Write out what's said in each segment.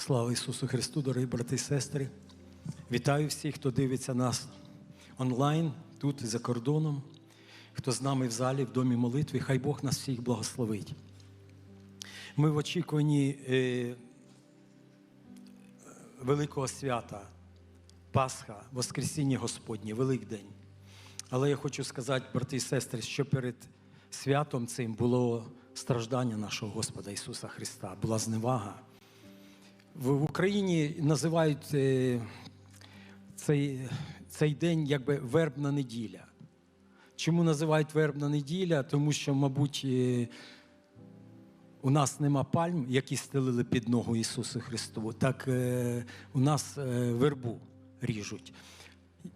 Слава Ісусу Христу, дорогі брати і сестри. Вітаю всіх, хто дивиться нас онлайн, тут і за кордоном, хто з нами в залі, в домі молитви. Хай Бог нас всіх благословить. Ми в очікуванні е, великого свята, Пасха, Воскресіння Господнє, Великдень. Але я хочу сказати, брати і сестри, що перед святом цим було страждання нашого Господа Ісуса Христа, була зневага. В Україні називають е, цей, цей день якби вербна неділя. Чому називають вербна неділя? Тому що, мабуть, е, у нас нема пальм, які стелили під ногу Ісусу Христу, так е, у нас вербу ріжуть.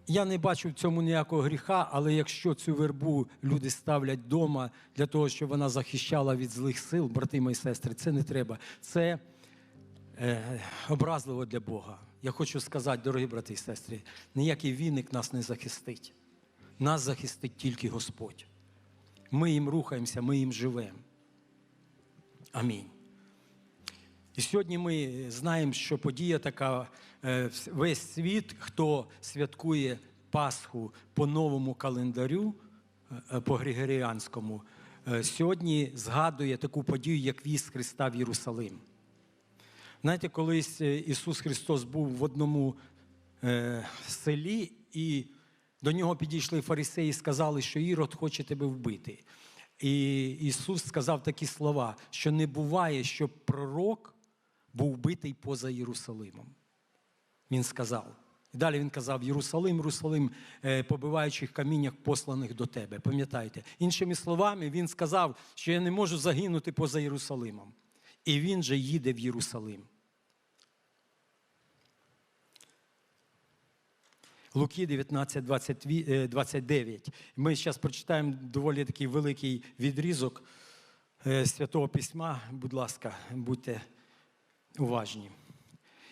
Я не бачу в цьому ніякого гріха, але якщо цю вербу люди ставлять вдома для того, щоб вона захищала від злих сил, брати мої сестри, це не треба. Це образливо для Бога. Я хочу сказати, дорогі брати і сестри, ніякий віник нас не захистить. Нас захистить тільки Господь. Ми їм рухаємося, ми їм живемо. Амінь. І сьогодні ми знаємо, що подія така, е, весь світ, хто святкує Пасху по новому календарю, е, по Григоріанському, е, сьогодні згадує таку подію, як віз Христа в Єрусалим. Знаєте, колись е, Ісус Христос був в одному е, селі, і до нього підійшли фарисеї і сказали, що Ірод хоче тебе вбити. І Ісус сказав такі слова, що не буває, щоб пророк був вбитий поза Єрусалимом. Він сказав. І далі він казав: Єрусалим, Єрусалим, е, побиваючих каміннях, посланих до тебе. Пам'ятаєте? Іншими словами, він сказав, що я не можу загинути поза Єрусалимом. І він же їде в Єрусалим. Луки 19, 29. Ми зараз прочитаємо доволі такий великий відрізок е, Святого Письма. Будь ласка, будьте уважні.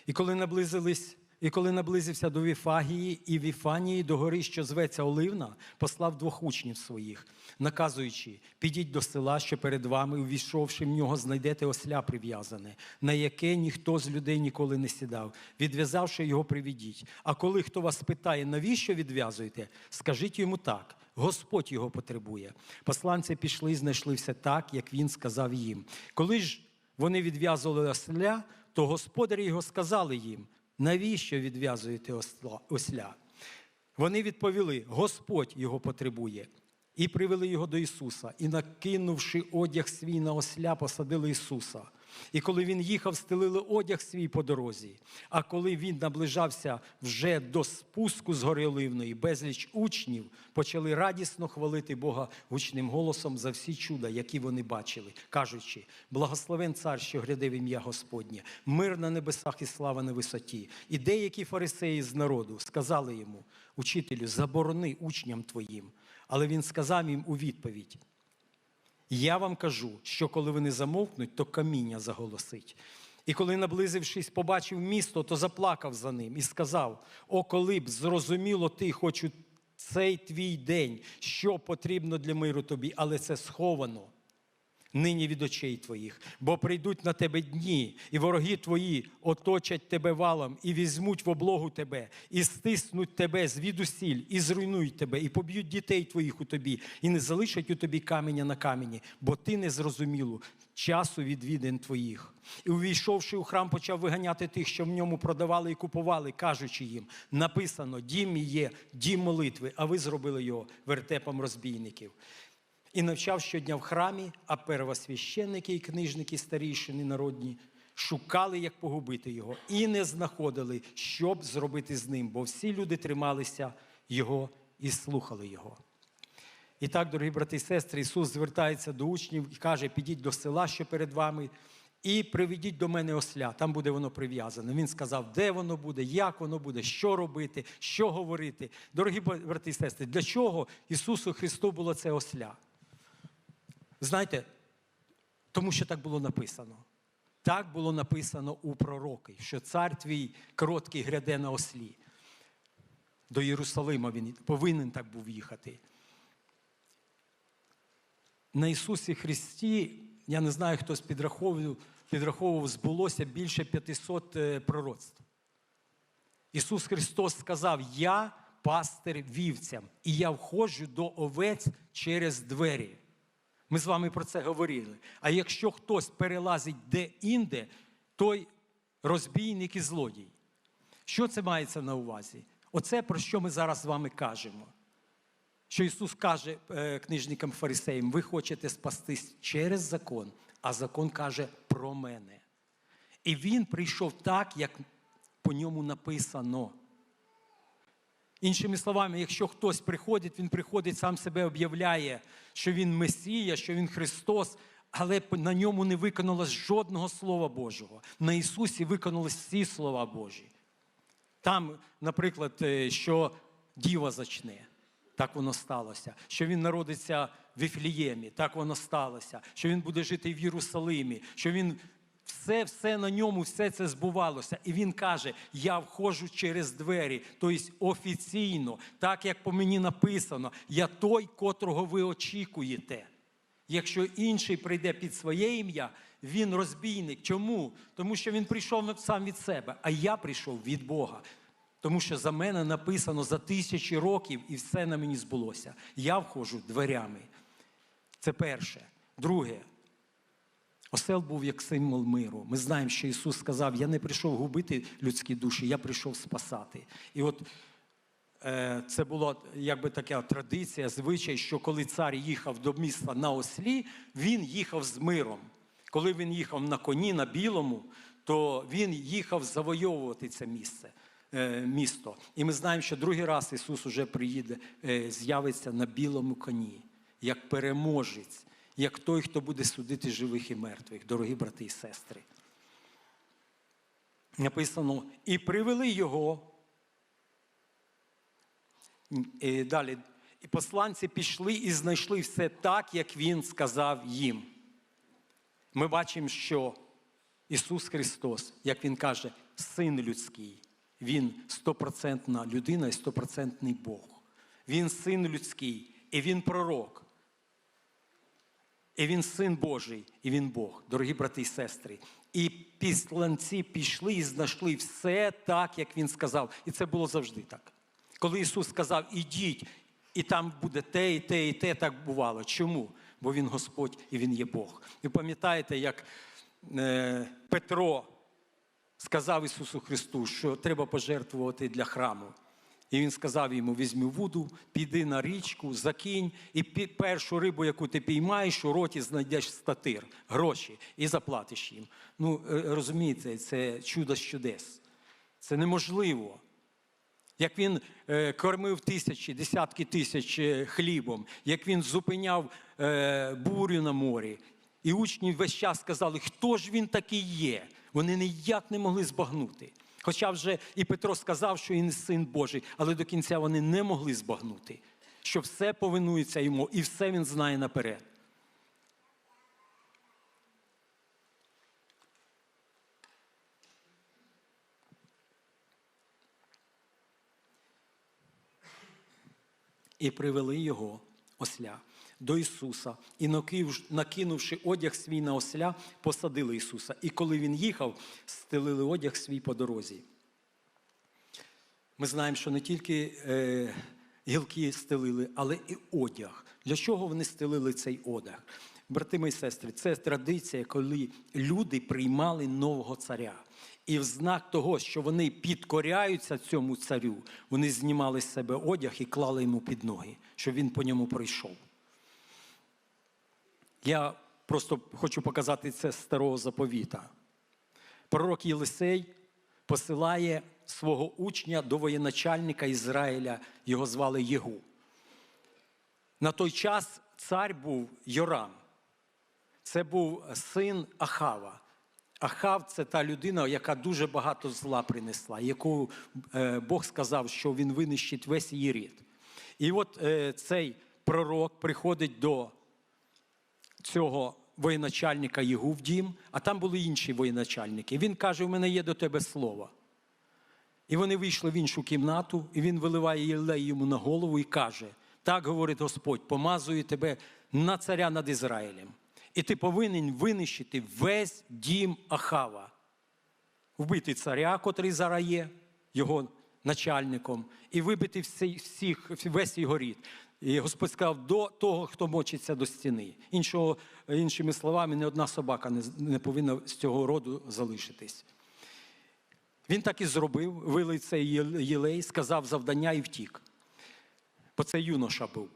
І коли наблизились. І коли наблизився до Віфагії і Віфанії, до гори, що зветься Оливна, послав двох учнів своїх, наказуючи: підіть до села, що перед вами, увійшовши в нього, знайдете осля прив'язане, на яке ніхто з людей ніколи не сідав. Відв'язавши його, приведіть. А коли хто вас питає, навіщо відв'язуєте, скажіть йому так: Господь його потребує. Посланці пішли і знайшли все так, як він сказав їм. Коли ж вони відв'язували осля, то господарі його сказали їм. Навіщо відв'язуєте осля? Вони відповіли: Господь його потребує. І привели його до Ісуса, і, накинувши одяг свій на осля, посадили Ісуса. І коли він їхав, стелили одяг свій по дорозі. А коли він наближався вже до спуску з гори Оливної, безліч учнів почали радісно хвалити Бога гучним голосом за всі чуда, які вони бачили, кажучи: благословен цар, що гряде в ім'я Господнє, мир на небесах і слава на висоті. І деякі фарисеї з народу сказали йому, учителю, заборони учням твоїм. Але він сказав їм у відповідь: Я вам кажу, що коли вони замовкнуть, то каміння заголосить. І коли, наблизившись, побачив місто, то заплакав за ним і сказав: О, коли б зрозуміло ти, хочу цей твій день, що потрібно для миру тобі, але це сховано нині від очей твоїх, бо прийдуть на тебе дні, і вороги твої оточать тебе валом, і візьмуть в облогу тебе, і стиснуть тебе звідусіль, і зруйнують тебе, і поб'ють дітей твоїх у тобі, і не залишать у тобі каменя на камені, бо ти не зрозуміло часу відвідин твоїх. І увійшовши у храм, почав виганяти тих, що в ньому продавали і купували, кажучи їм: написано: дім є, дім молитви, а ви зробили його вертепом розбійників і навчав щодня в храмі, а первосвященники і книжники старішини народні шукали, як погубити його, і не знаходили, щоб зробити з ним, бо всі люди трималися його і слухали його. І так, дорогі брати і сестри, Ісус звертається до учнів і каже: підіть до села, що перед вами, і приведіть до мене осля, там буде воно прив'язане. Він сказав, де воно буде, як воно буде, що робити, що говорити. Дорогі брати і сестри, для чого Ісусу Христу було це осля? Знаєте, тому що так було написано. Так було написано у пророки, що цар твій короткий гряде на ослі. До Єрусалима він повинен так був їхати. На Ісусі Христі, я не знаю, хтось підраховував, підраховував, збулося більше 500 е, пророцтв. Ісус Христос сказав: Я пастир вівцям, і я входжу до овець через двері. Ми з вами про це говорили. А якщо хтось перелазить де-інде, той розбійник і злодій. Що це мається на увазі? Оце про що ми зараз з вами кажемо. Що Ісус каже е, книжникам фарисеям, ви хочете спастись через закон, а закон каже про мене. І Він прийшов так, як по ньому написано. Іншими словами, якщо хтось приходить, він приходить, сам себе об'являє, що він Месія, що він Христос, але на ньому не виконалось жодного Слова Божого. На Ісусі виконалось всі слова Божі. Там, наприклад, е, що діва зачне, так воно сталося. Що він народиться в Віфліємі, так воно сталося. Що він буде жити в Єрусалимі, що він все, все на ньому, все це збувалося. І він каже: Я входжу через двері, тобто офіційно, так як по мені написано, я той, котрого ви очікуєте. Якщо інший прийде під своє ім'я, він розбійник. Чому? Тому що він прийшов сам від себе, а я прийшов від Бога. Тому що за мене написано за тисячі років, і все на мені збулося. Я входжу дверями. Це перше. Друге, осел був як символ миру. Ми знаємо, що Ісус сказав: Я не прийшов губити людські душі, я прийшов спасати. І от е, це була якби така традиція, звичай, що коли цар їхав до міста на ослі, він їхав з миром. Коли він їхав на коні, на білому, то він їхав завойовувати це місце. е, Місто. І ми знаємо, що другий раз Ісус уже приїде, е, з'явиться на білому коні, як переможець, як той, хто буде судити живих і мертвих, дорогі брати і сестри. Написано, і привели його. І далі. І посланці пішли і знайшли все так, як він сказав їм. Ми бачимо, що Ісус Христос, як Він каже, син людський, Він стопроцентна людина і стопроцентний Бог. Він син людський, і Він пророк. І він син Божий, і він Бог, дорогі брати і сестри. І післанці пішли і знайшли все так, як він сказав. І це було завжди так. Коли Ісус сказав, ідіть, і там буде те, і те, і те, так бувало. Чому? Бо Він Господь і Він є Бог. Ви пам'ятаєте, як е, Петро сказав Ісусу Христу, що треба пожертвувати для храму. І він сказав йому: візьми воду, піди на річку, закинь, і першу рибу, яку ти піймаєш, у роті знайдеш статир, гроші, і заплатиш їм. Ну, е, розумієте, це чудо з чудес. Це неможливо. Як він е, кормив тисячі, десятки тисяч е, хлібом, як він зупиняв бурю на морі. І учні весь час сказали, хто ж він такий є? Вони ніяк не могли збагнути. Хоча вже і Петро сказав, що він син Божий, але до кінця вони не могли збагнути, що все повинується йому і все він знає наперед. І привели його, осля, до Ісуса, і накинувши одяг свій на осля, посадили Ісуса. І коли він їхав, стелили одяг свій по дорозі. Ми знаємо, що не тільки е, гілки стелили, але і одяг. Для чого вони стелили цей одяг? Брати мої сестри, це традиція, коли люди приймали нового царя. І в знак того, що вони підкоряються цьому царю, вони знімали з себе одяг і клали йому під ноги, щоб він по ньому пройшов. Я просто хочу показати це з старого заповіта. Пророк Єлисей посилає свого учня до воєначальника Ізраїля, його звали Єгу. На той час цар був Йорам. Це був син Ахава. Ахав це та людина, яка дуже багато зла принесла, яку е, Бог сказав, що він винищить весь її рід. І от е, цей пророк приходить до цього воєначальника Єгу в дім, а там були інші воєначальники. Він каже: у мене є до тебе слово. І вони вийшли в іншу кімнату, і він виливає єлей йому на голову і каже: Так говорить Господь, помазую тебе на царя над Ізраїлем. І ти повинен винищити весь дім Ахава. Вбити царя, котрий зараз є, його начальником, і вибити всіх, весь його рід. І Господь сказав, до того, хто мочиться до стіни. Іншого, іншими словами, ні одна собака не, не повинна з цього роду залишитись. Він так і зробив, вилив цей єлей, сказав завдання і втік. Бо це юноша був.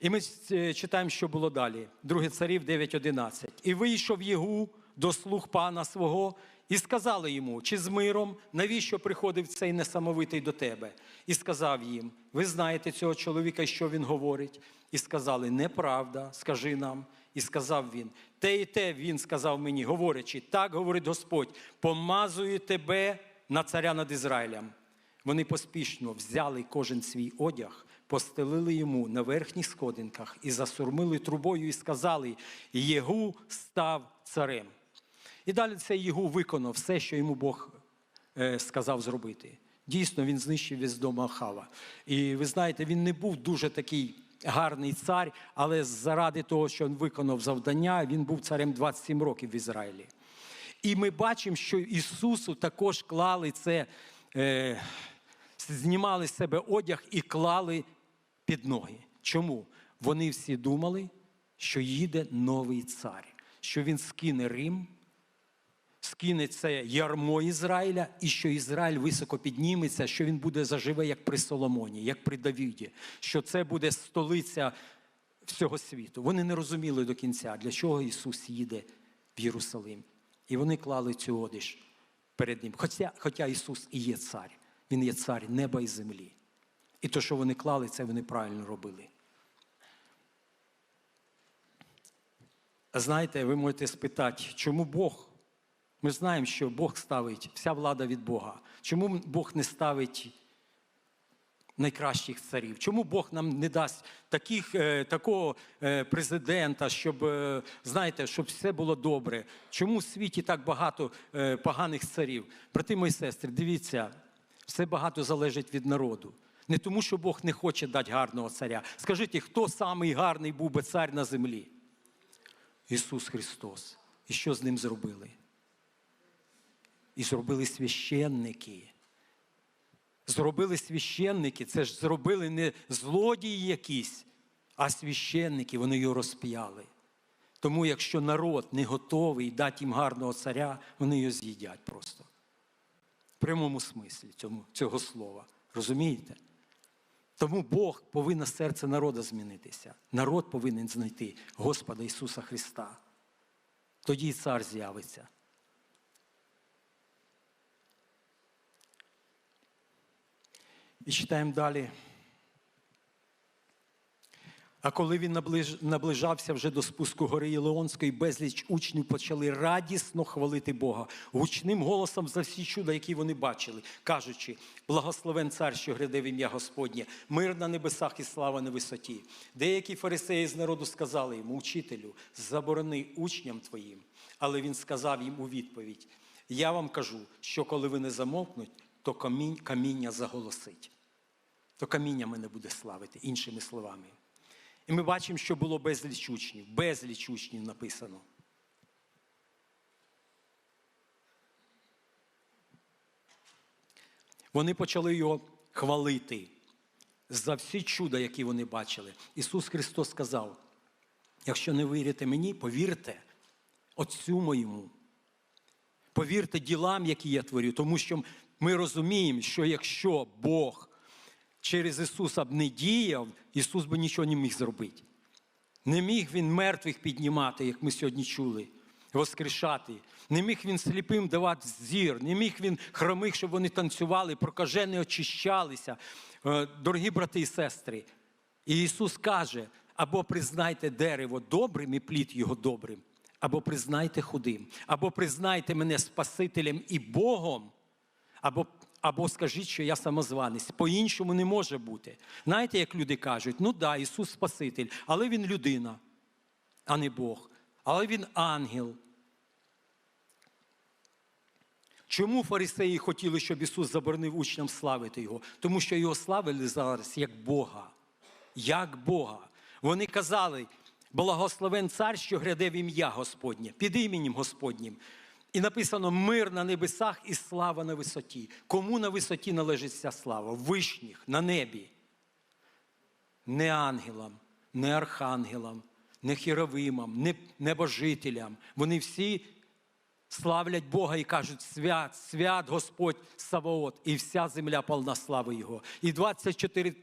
І ми е, читаємо, що було далі. Друге царів 9.11. І вийшов Єгу до слуг пана свого, і сказали йому, чи з миром, навіщо приходив цей несамовитий до тебе? І сказав їм: Ви знаєте цього чоловіка, що він говорить? І сказали, неправда, скажи нам. І сказав він: Те і те він сказав мені, говорячи, так говорить Господь, помазую тебе на царя над Ізраїлем. Вони поспішно взяли кожен свій одяг, постелили йому на верхніх сходинках і засурмили трубою, і сказали: Єгу став царем. І далі цей Єгу виконав все, що йому Бог е, сказав зробити. Дійсно, він знищив весь дом Ахава. І ви знаєте, він не був дуже такий гарний цар, але заради того, що він виконав завдання, він був царем 27 років в Ізраїлі. І ми бачимо, що Ісусу також клали це, е, знімали з себе одяг і клали під ноги. Чому? Вони всі думали, що їде новий цар, що він скине Рим, скине це ярмо Ізраїля, і що Ізраїль високо підніметься, що він буде заживе, як при Соломоні, як при Давіді, що це буде столиця всього світу. Вони не розуміли до кінця, для чого Ісус їде в Єрусалим. І вони клали цю одіж перед ним. Хоча, хоча Ісус і є цар, Він є цар неба і землі. І то, що вони клали, це вони правильно робили. Знаєте, ви можете спитати, чому Бог? Ми знаємо, що Бог ставить вся влада від Бога. Чому Бог не ставить найкращих царів? Чому Бог нам не дасть таких, е, такого е, президента, щоб, е, знаєте, щоб все було добре? Чому в світі так багато поганих царів? Брати мої сестри, дивіться, все багато залежить від народу. Не тому, що Бог не хоче дати гарного царя. Скажіть, хто самий гарний був би цар на землі? Ісус Христос. І що з ним зробили? І зробили священники. Зробили священники, це ж зробили не злодії якісь, а священники, вони його розп'яли. Тому, якщо народ не готовий дати їм гарного царя, вони його з'їдять просто. В прямому смислі цьому, цього слова. Розумієте? Тому Бог повинен серце народу змінитися. Народ повинен знайти Господа Ісуса Христа. Тоді і цар з'явиться. І читаємо далі. А коли він наближ... наближався вже до спуску гори Єлеонської, безліч учнів почали радісно хвалити Бога гучним голосом за всі чуда, які вони бачили, кажучи: благословен цар, що гряде в ім'я Господнє, мир на небесах і слава на висоті. Деякі фарисеї з народу сказали йому, учителю, заборони учням твоїм. Але він сказав їм у відповідь: Я вам кажу, що коли ви не замовкнуть, то камінь, каміння заголосить. То каміння мене буде славити, іншими словами. І ми бачимо, що було безліч учнів. Безліч учнів написано. Вони почали його хвалити за всі чуда, які вони бачили. Ісус Христос сказав: якщо не вірите мені, повірте Отцю моєму. Повірте ділам, які я творю, тому що ми розуміємо, що якщо Бог через Ісуса б не діяв, Ісус би нічого не міг зробити. Не міг Він мертвих піднімати, як ми сьогодні чули, воскрешати. Не міг він сліпим давати зір, не міг він хромих, щоб вони танцювали, прокажені очищалися. Е, Дорогі брати і сестри, і Ісус каже: або признайте дерево добрим і плід його добрим, або признайте худим, або признайте мене Спасителем і Богом, або, або скажіть, що я самозванець. По-іншому не може бути. Знаєте, як люди кажуть, ну да, Ісус Спаситель, але Він людина, а не Бог. Але Він ангел. Чому фарисеї хотіли, щоб Ісус заборонив учням славити Його? Тому що його славили зараз як Бога. Як Бога. Вони казали, Благословен цар, що гряде в ім'я Господнє, під іменем Господнім. І написано мир на небесах і слава на висоті. Кому на висоті належить ця слава? Вишніх, на небі. Не ангелам, не архангелам, не хіровимам, не небожителям. Вони всі славлять Бога і кажуть: свят, свят Господь Саваот, і вся земля повна слави Його. І 24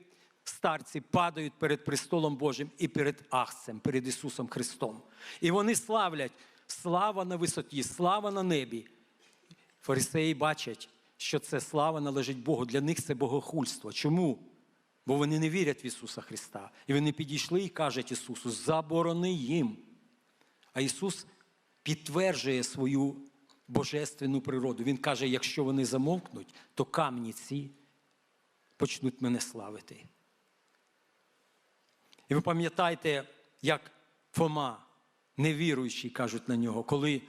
старці падають перед престолом Божим і перед Ахцем, перед Ісусом Христом. І вони славлять слава на висоті, слава на небі. Фарисеї бачать, що це слава належить Богу. Для них це богохульство. Чому? Бо вони не вірять в Ісуса Христа. І вони підійшли і кажуть Ісусу, заборони їм. А Ісус підтверджує свою божественну природу. Він каже: якщо вони замовкнуть, то камні ці почнуть мене славити. І ви пам'ятаєте, як Фома, невіруючий, кажуть на нього, коли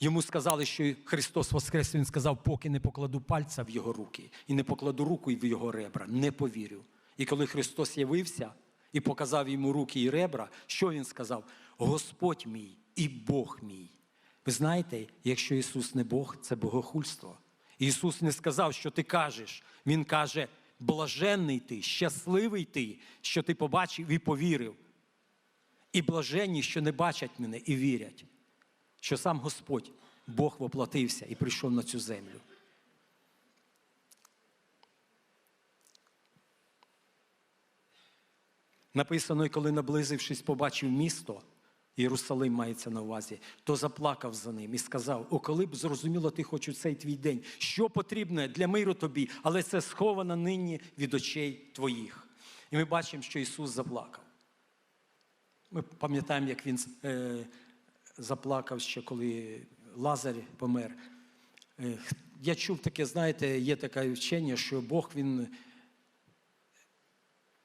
йому сказали, що Христос Воскрес, він сказав, поки не покладу пальця в його руки і не покладу руку в його ребра, не повірю. І коли Христос явився і показав йому руки і ребра, що він сказав? Господь мій і Бог мій. Ви знаєте, якщо Ісус не Бог, це богохульство. Ісус не сказав, що ти кажеш. Він каже, блаженний ти, щасливий ти, що ти побачив і повірив. І блаженні, що не бачать мене і вірять, що сам Господь, Бог воплотився і прийшов на цю землю. Написано, і коли наблизившись, побачив місто, Єрусалим мається на увазі, то заплакав за ним і сказав: О, коли б зрозуміло ти хоч у цей твій день, що потрібне для миру тобі, але це сховано нині від очей твоїх. І ми бачимо, що Ісус заплакав. Ми пам'ятаємо, як Він е, заплакав ще, коли Лазар помер. Е, я чув таке, знаєте, є таке вчення, що Бог він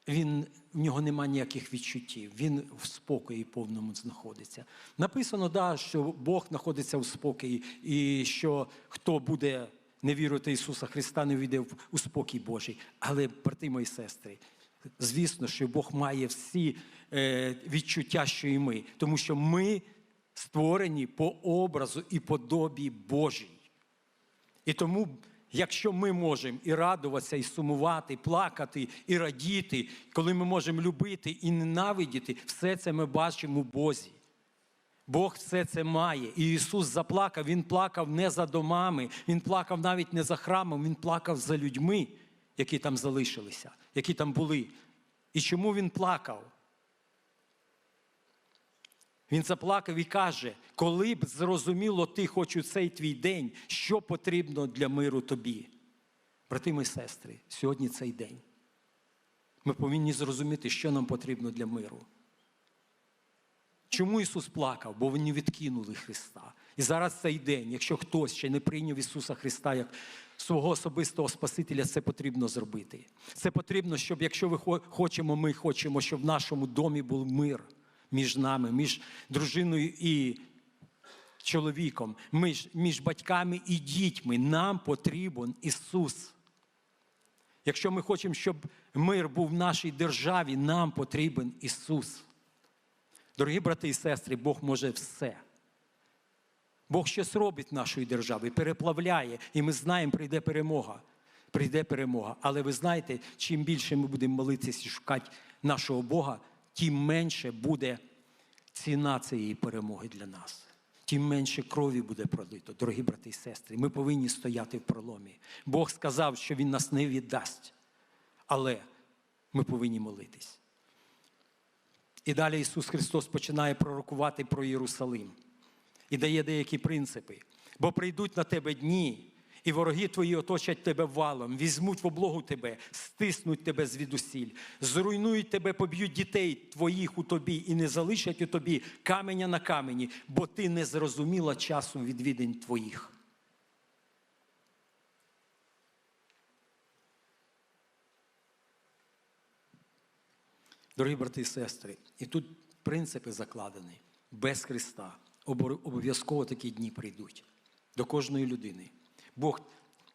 він, в нього нема ніяких відчуттів, він в спокої повному знаходиться. Написано, да, що Бог знаходиться в спокої, і що хто буде не вірити Ісуса Христа, не війде у спокій Божий. Але, брати мої сестри, звісно, що Бог має всі е, відчуття, що і ми, тому що ми створені по образу і подобі Божій. І тому Якщо ми можемо і радуватися, і сумувати, і плакати, і радіти, коли ми можемо любити і ненавидіти, все це ми бачимо у Бозі. Бог все це має. І Ісус заплакав, Він плакав не за домами, Він плакав навіть не за храмом, Він плакав за людьми, які там залишилися, які там були. І чому Він плакав? Він заплакав і каже, коли б зрозуміло ти хоч у цей твій день, що потрібно для миру тобі. Брати мої сестри, сьогодні цей день. Ми повинні зрозуміти, що нам потрібно для миру. Чому Ісус плакав? Бо вони відкинули Христа. І зараз цей день, якщо хтось ще не прийняв Ісуса Христа як свого особистого Спасителя, це потрібно зробити. Це потрібно, щоб якщо ви хочемо, ми хочемо, щоб в нашому домі був мир між нами, між дружиною і чоловіком, між, між батьками і дітьми. Нам потрібен Ісус. Якщо ми хочемо, щоб мир був в нашій державі, нам потрібен Ісус. Дорогі брати і сестри, Бог може все. Бог щось робить нашої держави, переплавляє, і ми знаємо, прийде перемога. Прийде перемога. Але ви знаєте, чим більше ми будемо молитися і шукати нашого Бога, тим менше буде ціна цієї перемоги для нас. Тим менше крові буде пролито, дорогі брати і сестри. Ми повинні стояти в проломі. Бог сказав, що Він нас не віддасть. Але ми повинні молитись. І далі Ісус Христос починає пророкувати про Єрусалим і дає деякі принципи. Бо прийдуть на тебе дні, і вороги твої оточать тебе валом, візьмуть в облогу тебе, стиснуть тебе звідусіль, зруйнують тебе, поб'ють дітей твоїх у тобі і не залишать у тобі каменя на камені, бо ти не зрозуміла часом відвідень твоїх. Дорогі брати і сестри, і тут принципи закладені без Христа. Обов'язково такі дні прийдуть до кожної людини. Бог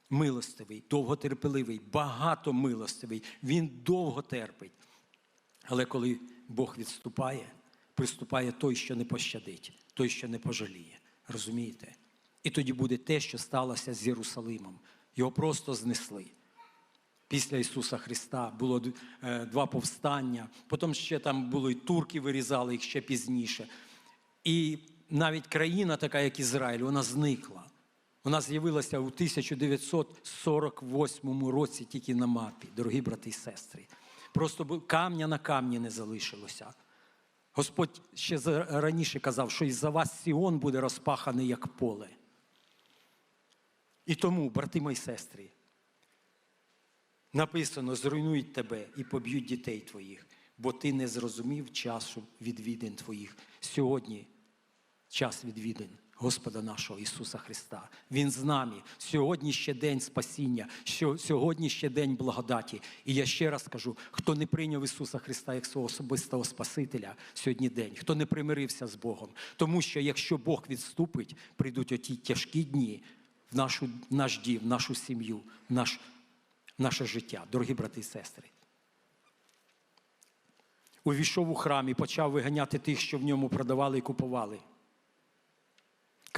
милостивий, довготерпеливий, багатомилостивий. Він довго терпить. Але коли Бог відступає, приступає той, що не пощадить, той, що не пожаліє. Розумієте? І тоді буде те, що сталося з Єрусалимом. Його просто знесли. Після Ісуса Христа було е, два повстання, потім ще там були турки, вирізали їх ще пізніше. І навіть країна, така як Ізраїль, вона зникла. Вона з'явилася у 1948 році тільки на мапі, дорогі брати і сестри. Просто камня на камні не залишилося. Господь ще раніше казав, що із-за вас Сіон буде розпаханий як поле. І тому, брати мої сестри, написано: зруйнують тебе і поб'ють дітей твоїх, бо ти не зрозумів часу відвідин твоїх. Сьогодні час відвідин Господа нашого Ісуса Христа. Він з нами. Сьогодні ще день спасіння, сьогодні ще день благодаті. І я ще раз кажу: хто не прийняв Ісуса Христа як свого особистого Спасителя, сьогодні день, хто не примирився з Богом. Тому що якщо Бог відступить, прийдуть оті тяжкі дні в нашу, наш дім, в нашу сім'ю, в наш, наше життя, дорогі брати і сестри. Увійшов у храм і почав виганяти тих, що в ньому продавали і купували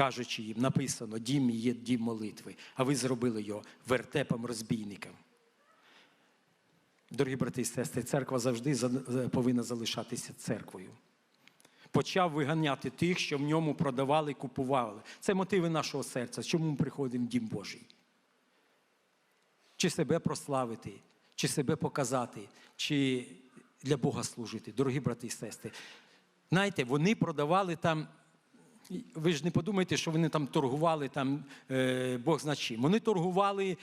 кажучи їм, написано, дім є дім молитви, а ви зробили його вертепом розбійником. Дорогі брати і сестри, церква завжди за- за- повинна залишатися церквою. Почав виганяти тих, що в ньому продавали і купували. Це мотиви нашого серця. Чому ми приходимо в Дім Божий? Чи себе прославити, чи себе показати, чи для Бога служити. Дорогі брати і сестри. Знаєте, вони продавали там Ви ж не подумайте, що вони там торгували там, е, Бог зна чим. Вони торгували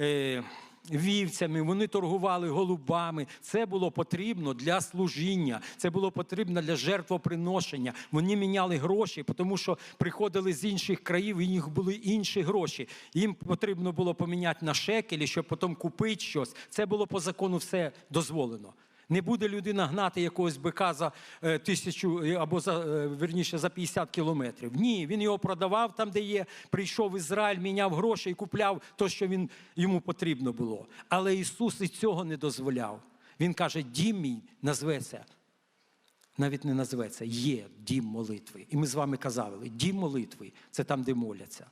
е, вівцями, вони торгували голубами. Це було потрібно для служіння, це було потрібно для жертвоприношення. Вони міняли гроші, тому що приходили з інших країв, і них були інші гроші. Їм потрібно було поміняти на шекелі, щоб потім купити щось. Це було по закону все дозволено. Не буде людина гнати якогось бика за е, тисячу е, або за е, верніше за 50 кілометрів. Ні, він його продавав там, де є. Прийшов в Ізраїль, міняв гроші і купляв те, що він йому потрібно було. Але Ісус і цього не дозволяв. Він каже: дім мій назветься. Навіть не називається, є дім молитви. І ми з вами казали, дім молитви це там, де моляться.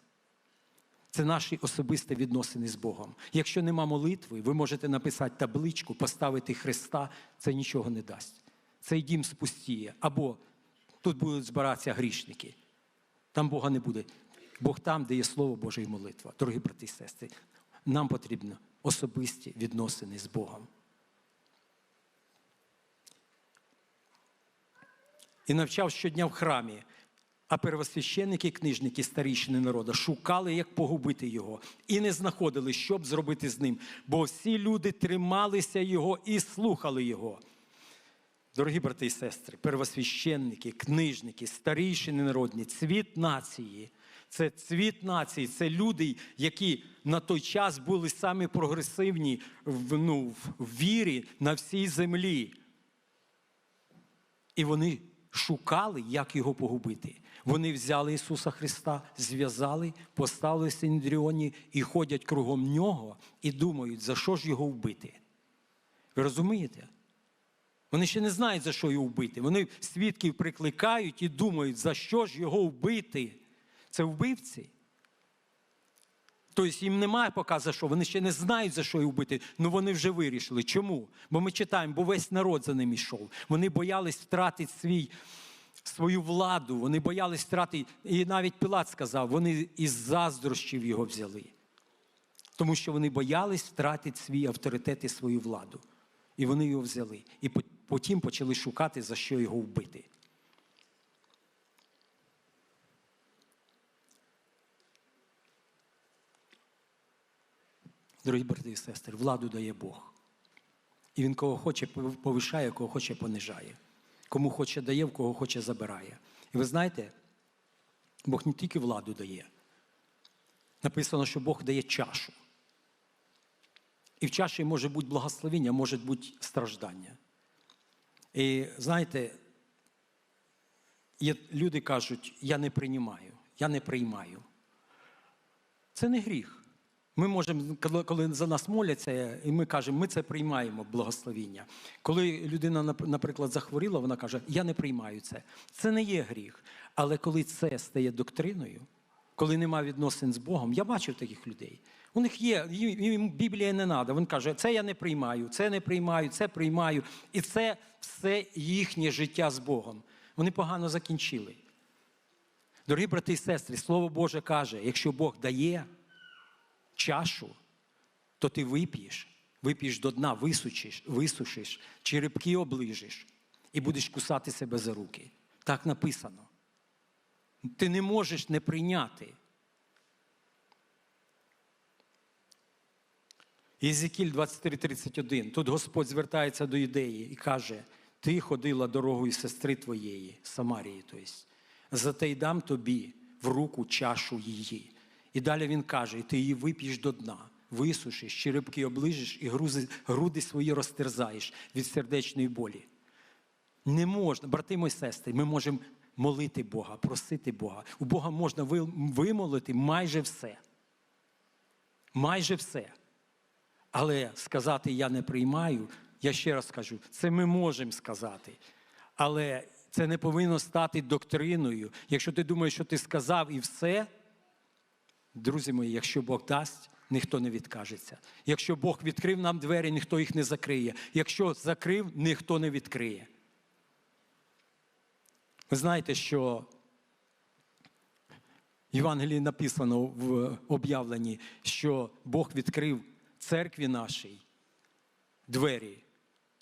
Це наші особисті відносини з Богом. Якщо нема молитви, ви можете написати табличку, поставити Христа, це нічого не дасть. Цей дім спустіє. Або тут будуть збиратися грішники. Там Бога не буде. Бог там, де є Слово Боже і молитва. Дорогі брати і сестри, нам потрібно особисті відносини з Богом. І навчав щодня в храмі. А первосвященники, книжники, старішини народу шукали, як погубити його, і не знаходили, що б зробити з ним, бо всі люди трималися його і слухали його. Дорогі брати і сестри, первосвященники, книжники, старішини народні, цвіт нації. Це цвіт нації, це люди, які на той час були самі прогресивні в, ну, в вірі на всій землі. І вони шукали, як його погубити. Вони взяли Ісуса Христа, зв'язали, поставили в Синдріоні і ходять кругом нього і думають, за що ж його вбити. Ви розумієте? Вони ще не знають, за що його вбити. Вони свідків прикликають і думають, за що ж його вбити. Це вбивці. Тобто їм немає поки за що, вони ще не знають, за що його вбити, але вони вже вирішили. Чому? Бо ми читаємо, бо весь народ за ним йшов. Вони боялись втратити свій, свою владу, вони боялись втратити. І навіть Пілат сказав, вони із заздрощів його взяли. Тому що вони боялись втратити свій авторитет і свою владу. І вони його взяли. І потім почали шукати, за що його вбити. Дорогі брати і сестри, владу дає Бог. І він кого хоче повишає, кого хоче понижає. Кому хоче дає, в кого хоче забирає. І ви знаєте, Бог не тільки владу дає. Написано, що Бог дає чашу. І в чаші може бути благословення, може бути страждання. І знаєте, є, люди кажуть, я не приймаю, я не приймаю. Це не гріх. Ми можемо, коли- за нас моляться, і ми кажемо, ми це приймаємо благословіння. Коли людина, наприклад, захворіла, вона каже, я не приймаю це. Це не є гріх. Але коли це стає доктриною, коли нема відносин з Богом, я бачив таких людей. У них є, їм Біблія не треба. Він каже, це я не приймаю, це не приймаю, це приймаю. І це все їхнє життя з Богом. Вони погано закінчили. Дорогі брати і сестри, Слово Боже каже, якщо Бог дає чашу, то ти вип'єш, вип'єш до дна, висушиш, висушиш, черепки оближиш і будеш кусати себе за руки. Так написано. Ти не можеш не прийняти. Єзекіль 23:31. Тут Господь звертається до юдеї і каже: Ти ходила дорогою сестри твоєї, Самарії, тобто, зате й дам тобі в руку чашу її. І далі він каже: і ти її вип'єш до дна, висушиш, черепки оближиш і грузи, груди свої розтерзаєш від сердечної болі. Не можна, брати мої сестри, ми можемо молити Бога, просити Бога. У Бога можна вимолити майже все. Майже все. Але сказати я не приймаю, я ще раз кажу, це ми можемо сказати. Але це не повинно стати доктриною. Якщо ти думаєш, що ти сказав і все, друзі мої, якщо Бог дасть, ніхто не відкажеться. Якщо Бог відкрив нам двері, ніхто їх не закриє. Якщо закрив, ніхто не відкриє. Ви знаєте, що в Євангелії написано в об'явленні, що Бог відкрив церкві нашій двері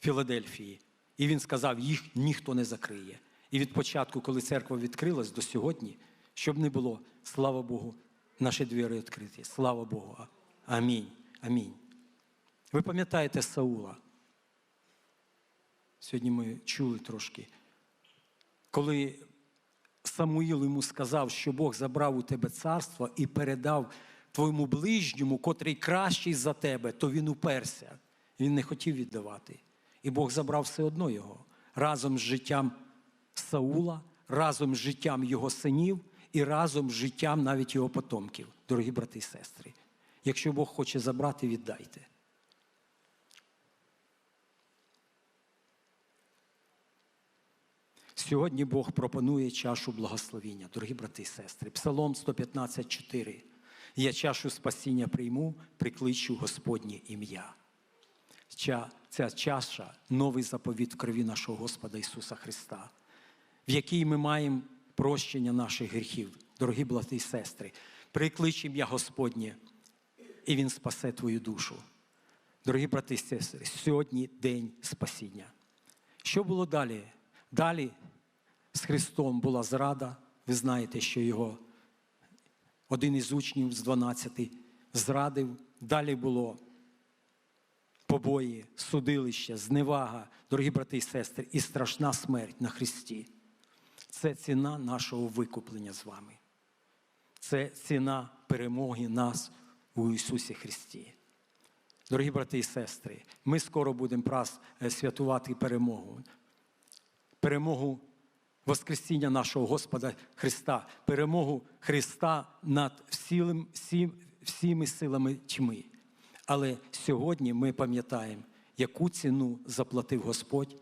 Філадельфії, і він сказав, їх ніхто не закриє. І від початку, коли церква відкрилась до сьогодні, щоб не було, слава Богу, наші двері відкриті. Слава Богу. Амінь. Амінь. Ви пам'ятаєте Саула? Сьогодні ми чули трошки коли Самуїл йому сказав, що Бог забрав у тебе царство і передав твоєму ближньому, котрий кращий за тебе, то він уперся. Він не хотів віддавати. І Бог забрав все одно його разом з життям Саула, разом з життям його синів і разом з життям навіть його потомків, дорогі брати і сестри. Якщо Бог хоче забрати, віддайте. Сьогодні Бог пропонує чашу благословіння, дорогі брати і сестри. Псалом 115,4. Я чашу спасіння прийму, прикличу Господнє ім'я. Ця, ця чаша новий заповіт в крові нашого Господа Ісуса Христа, в якій ми маємо прощення наших гріхів, дорогі брати і сестри. Приклич ім'я Господнє, і Він спасе твою душу. Дорогі брати і сестри, сьогодні день спасіння. Що було далі? Далі з Христом була зрада. Ви знаєте, що його один із учнів з 12 зрадив. Далі було побої, судилище, зневага, дорогі брати і сестри, і страшна смерть на Христі. Це ціна нашого викуплення з вами. Це ціна перемоги нас у Ісусі Христі. Дорогі брати і сестри, ми скоро будемо е, святувати перемогу. Перемогу Воскресіння нашого Господа Христа, перемогу Христа над всілим, всім, всіми силами тьми. Але сьогодні ми пам'ятаємо, яку ціну заплатив Господь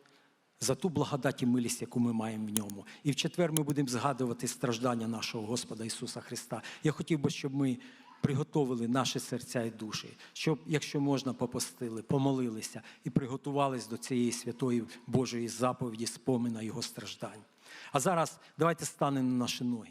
за ту благодать і милість, яку ми маємо в ньому. І в четвер ми будемо згадувати страждання нашого Господа Ісуса Христа. Я хотів би, щоб ми приготовили наші серця і душі, щоб, якщо можна, попостили, помолилися і приготувались до цієї святої Божої заповіді, спомина Його страждань. А зараз давайте станемо на наші ноги.